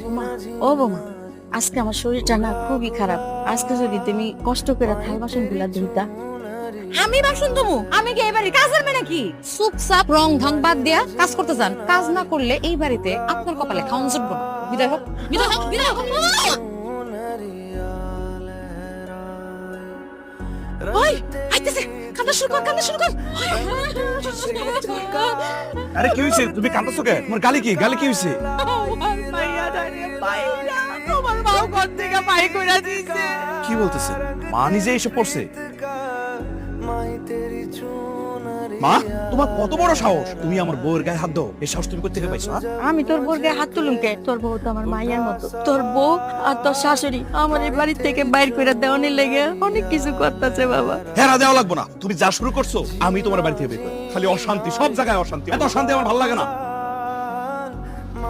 বোমা ও বোমা আজকে আমার শরীরটা না খুবই খারাপ। আজকে যদি তুমি কষ্ট করে থাল বাসনগুলা ধুইতা। আমি বাসন ধুমু? আমি কি এবারে কাজের মেয়ে নাকি? চুপচাপ রং ঢং বাদ দিয়া কাজ করতে যান। কাজ না করলে এই বাড়িতে আপনার কপালে খাওয়ান জুটবো না। বিদায় হোক বিদায় হোক বিদায় হোক। ওই আইতেছে। কান্দা শুরু কর কান্দা শুরু কর। আরে কি হয়েছে তুমি কাঁদছো কে তোমার গালি কি? গালি কি হয়েছে তোমার মাও ঘর থেকে বাই করে দিছে কি বলতেছে? মা নিজে এসে পড়ছে? মা তোমার কত বড় সাহস? তুমি আমার বউয়ের গায়ে হাত দাও। এই সাহস তুমি কোথা থেকে পাইছো হ্যাঁ? আমি তোর গায়ে হাত তুলুম কে? তোর বউ তো আমার মাইয়ার মতো। তোর বউ আর তোর শাশুড়ি আমার এই বাড়ি থেকে বাইর করে দেওয়ানি লেগে অনেক কিছু করতেছে বাবা। হেরা দেওয়া লাগবো না। তুমি যা শুরু করছ আমি তোমার বাড়ি থেকে বের খালি অশান্তি সব জায়গায় অশান্তি। এত অশান্তি আমার ভালো লাগে না।